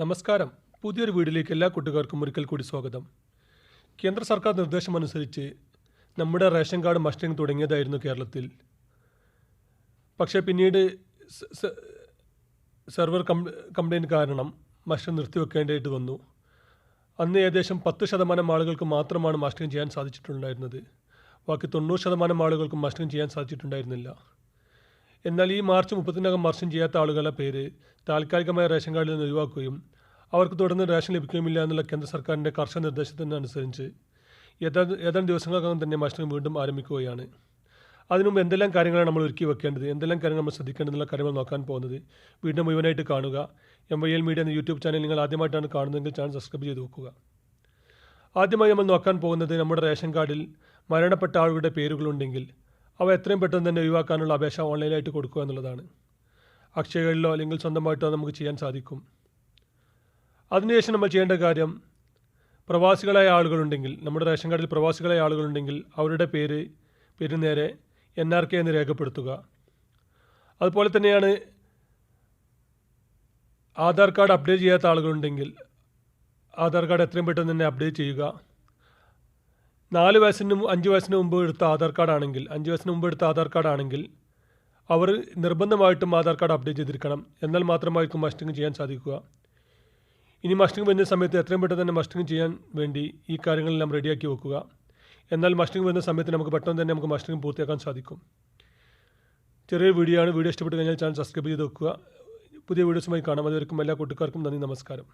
നമസ്കാരം. പുതിയൊരു വീഡിയോയിലേക്ക് എല്ലാ കൂട്ടുകാർക്കും ഒരിക്കൽ കൂടി സ്വാഗതം. കേന്ദ്ര സർക്കാർ നിർദ്ദേശമനുസരിച്ച് നമ്മുടെ റേഷൻ കാർഡ് മസ്റ്ററിങ് തുടങ്ങിയതായിരുന്നു കേരളത്തിൽ. പക്ഷേ പിന്നീട് സെർവർ കംപ്ലൈന്റ് കാരണം മസ്റ്ററിങ് നിർത്തിവെക്കേണ്ടതായിട്ട് വന്നു. അന്ന് ഏകദേശം പത്ത് ശതമാനം ആളുകൾക്ക് മാത്രമാണ് മസ്റ്ററിങ് ചെയ്യാൻ സാധിച്ചിട്ടുണ്ടായിരുന്നത്. ബാക്കി തൊണ്ണൂറ് ശതമാനം ആളുകൾക്കും മസ്റ്ററിങ് ചെയ്യാൻ സാധിച്ചിട്ടുണ്ടായിരുന്നില്ല. എന്നാൽ ഈ മാർച്ച് മുപ്പത്തിനകം മാർച്ചും ചെയ്യാത്ത ആളുകളുടെ പേര് താൽക്കാലികമായ റേഷൻ കാർഡിൽ നിന്ന് ഒഴിവാക്കുകയും അവർക്ക് തുടർന്ന് റേഷൻ ലഭിക്കുകയുമില്ല എന്നുള്ള കേന്ദ്ര സർക്കാരിന്റെ കർശന നിർദ്ദേശത്തിനനുസരിച്ച് ഏതാണ്ട് ഏതാണ്ട് ദിവസങ്ങൾക്കകം തന്നെ മത്സരം വീണ്ടും ആരംഭിക്കുകയാണ്. അതിനുമുമ്പ് എന്തെല്ലാം കാര്യങ്ങളാണ് നമ്മൾ ഒരുക്കി വെക്കേണ്ടത്? എന്തെല്ലാം കാര്യങ്ങൾ നമ്മൾ ശ്രദ്ധിക്കേണ്ടതെന്നുള്ള കാര്യങ്ങൾ നോക്കാൻ പോകുന്നത് വീണ്ടും മുഴുവനായിട്ട് കാണുക. എം വൈ എൽ മീഡിയ എന്ന യൂട്യൂബ് ചാനൽ നിങ്ങൾ ആദ്യമായിട്ടാണ് കാണുന്നതെങ്കിൽ ചാനൽ സബ്സ്ക്രൈബ് ചെയ്ത് വെക്കുക. ആദ്യമായി നമ്മൾ നോക്കാൻ പോകുന്നത് നമ്മുടെ റേഷൻ കാർഡിൽ മരണപ്പെട്ട ആളുകളുടെ പേരുകളുണ്ടെങ്കിൽ അവ എത്രയും പെട്ടെന്ന് തന്നെ ഒഴിവാക്കാനുള്ള അപേക്ഷ ഓൺലൈനായിട്ട് കൊടുക്കുക എന്നുള്ളതാണ്. അക്ഷയകളിലോ അല്ലെങ്കിൽ സ്വന്തമായിട്ടോ നമുക്ക് ചെയ്യാൻ സാധിക്കും. അതിനുശേഷം നമ്മൾ ചെയ്യേണ്ട കാര്യം പ്രവാസികളായ ആളുകളുണ്ടെങ്കിൽ നമ്മുടെ റേഷൻ കാർഡിൽ പ്രവാസികളായ ആളുകളുണ്ടെങ്കിൽ അവരുടെ പേര് പേര് നേരെ എൻ ആർ കെ എന്ന് രേഖപ്പെടുത്തുക. അതുപോലെ തന്നെയാണ് ആധാർ കാർഡ് അപ്ഡേറ്റ് ചെയ്യാത്ത ആളുകളുണ്ടെങ്കിൽ ആധാർ കാർഡ് എത്രയും പെട്ടെന്ന് തന്നെ അപ്ഡേറ്റ് ചെയ്യുക. നാല് വയസ്സിന് അഞ്ച് വയസ്സിന് മുമ്പ് എടുത്ത ആധാർ കാർഡ് ആണെങ്കിൽ അഞ്ച് വയസ്സിന് മുമ്പ് എടുത്ത ആധാർ കാർഡ് ആണെങ്കിൽ അവർ നിർബന്ധമായിട്ടും ആധാർ കാർഡ് അപ്ഡേറ്റ് ചെയ്തിരിക്കണം. എന്നാൽ മാത്രമായിരിക്കും മസ്റ്റിംഗ് ചെയ്യാൻ സാധിക്കുക. ഇനി മസ്റ്റിംഗ് വരുന്ന സമയത്ത് എത്രയും പെട്ടെന്ന് തന്നെ മസ്റ്റിംഗ് ചെയ്യാൻ വേണ്ടി ഈ കാര്യങ്ങളെല്ലാം റെഡിയാക്കി വെക്കുക. എന്നാൽ മസ്റ്റിംഗ് വരുന്ന സമയത്ത് നമുക്ക് പെട്ടെന്ന് തന്നെ നമുക്ക് മസ്റ്റിംഗ് പൂർത്തിയാക്കാൻ സാധിക്കും. ചെറിയൊരു വീഡിയോ ആണ്. വീഡിയോ ഇഷ്ടപ്പെട്ട് കഴിഞ്ഞാൽ ചാനൽ സബ്സ്ക്രൈബ് ചെയ്ത് വെക്കുക. പുതിയ വീഡിയോസുമായി കാണാം. അതുവരെക്കും എല്ലാ കൂട്ടുകാർക്കും നന്ദി നമസ്കാരം.